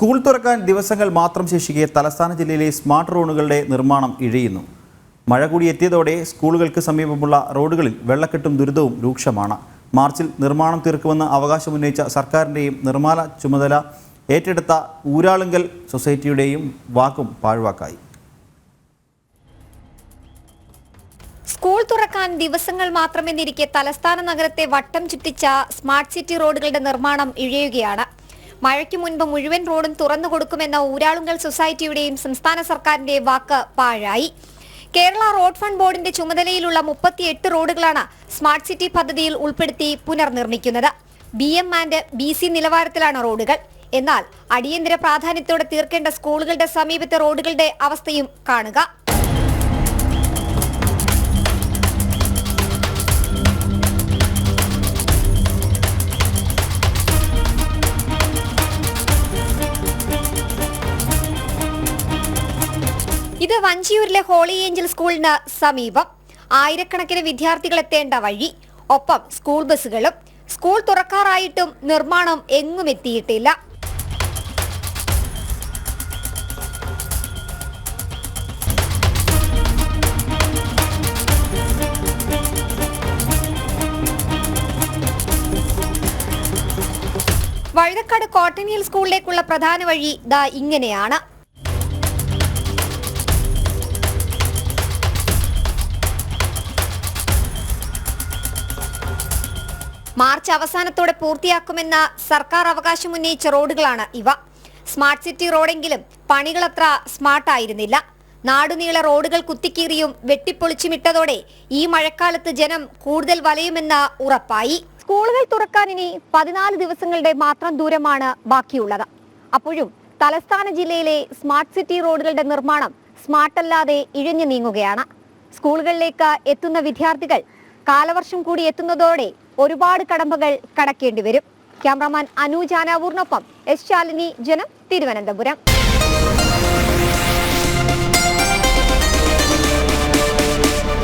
School തുറക്കാൻ ദിവസങ്ങൾ മാത്രം ശേഷിക്കെ തലസ്ഥാന ജില്ലയിലെ സ്മാർട്ട് റോഡുകളുടെ നിർമ്മാണം ഇഴയുന്നു. മഴ കൂടി എത്തിയതോടെ സ്കൂളുകൾക്ക് സമീപമുള്ള റോഡുകളിൽ വെള്ളക്കെട്ടും ദുരിതവും രൂക്ഷമാണ്. മാർച്ചിൽ നിർമ്മാണം തീർക്കുമെന്ന് അവകാശമുന്നയിച്ച സർക്കാരിന്റെയും നിർമ്മാണ ചുമതല ഏറ്റെടുത്ത ഊരാളുങ്കൽ സൊസൈറ്റിയുടെയും വാക്കും പാഴ്വാക്കായി. സ്കൂൾ തുറക്കാൻ ദിവസങ്ങൾ മാത്രമെന്നിരിക്കെ തലസ്ഥാന നഗരത്തെ വട്ടം ചുറ്റിച്ച സ്മാർട്ട് സിറ്റി റോഡുകളുടെ നിർമ്മാണം ഇഴയുകയാണ്. മഴയ്ക്ക് മുൻപ് മുഴുവൻ റോഡും തുറന്നു കൊടുക്കുമെന്ന ഊരാളുങ്കൽ സൊസൈറ്റിയുടെയും സംസ്ഥാന സർക്കാരിന്റെ വാക്ക് പാഴായി. കേരള റോഡ് ഫണ്ട് ബോർഡിന്റെ ചുമതലയിലുള്ള മുപ്പത്തിയെട്ട് റോഡുകളാണ് സ്മാർട്ട് സിറ്റി പദ്ധതിയിൽ ഉൾപ്പെടുത്തി പുനർനിർമ്മിക്കുന്നത്. B M and B C നിലവാരത്തിലാണ് റോഡുകൾ. എന്നാൽ അടിയന്തര പ്രാധാന്യത്തോടെ തീർക്കേണ്ട സ്കൂളുകളുടെ സമീപത്തെ റോഡുകളുടെ അവസ്ഥയും കാണുക. ഇത് വഞ്ചിയൂരിലെ ഹോളി ഏഞ്ചൽ സ്കൂളിന് സമീപം. ആയിരക്കണക്കിന് വിദ്യാർത്ഥികൾ എത്തേണ്ട വഴി. ഒപ്പം സ്കൂൾ ബസ്സുകളും സ്കൂൾ തുറക്കാറായിട്ടും നിർമ്മാണം എങ്ങും എത്തിയിട്ടില്ല. വഴുതക്കാട് കോട്ടനിയൽ സ്കൂളിലേക്കുള്ള പ്രധാന വഴി ദാ ഇങ്ങനെയാണ്. മാർച്ച് അവസാനത്തോടെ പൂർത്തിയാക്കുമെന്ന സർക്കാർ അവകാശം ഉന്നയിച്ച റോഡുകളാണ് ഇവ. സ്മാർട്ട് സിറ്റി റോഡെങ്കിലും പണികളത്ര സ്മാർട്ട് ആയിരുന്നില്ല. നാടുനീള റോഡുകൾ കുത്തിക്കീറിയും വെട്ടിപ്പൊളിച്ചുമിട്ടതോടെ ഈ മഴക്കാലത്ത് ജനം കൂടുതൽ വലയുമെന്ന ഉറപ്പായി. സ്കൂളുകൾ തുറക്കാൻ ഇനി പതിനാല് ദിവസങ്ങളുടെ മാത്രം ദൂരമാണ് ബാക്കിയുള്ളത്. അപ്പോഴും തലസ്ഥാന ജില്ലയിലെ സ്മാർട്ട് സിറ്റി റോഡുകളുടെ നിർമ്മാണം സ്മാർട്ടല്ലാതെ ഇഴഞ്ഞു നീങ്ങുകയാണ്. സ്കൂളുകളിലേക്ക് എത്തുന്ന വിദ്യാർത്ഥികൾ കാലവർഷം കൂടി എത്തുന്നതോടെ ഒരുപാട് കടമ്പകൾ കടക്കേണ്ടി വരും. ക്യാമറാമാൻ അനു ജാനാവൂറിനൊപ്പം എസ് ശാലിനി ജനം തിരുവനന്തപുരം.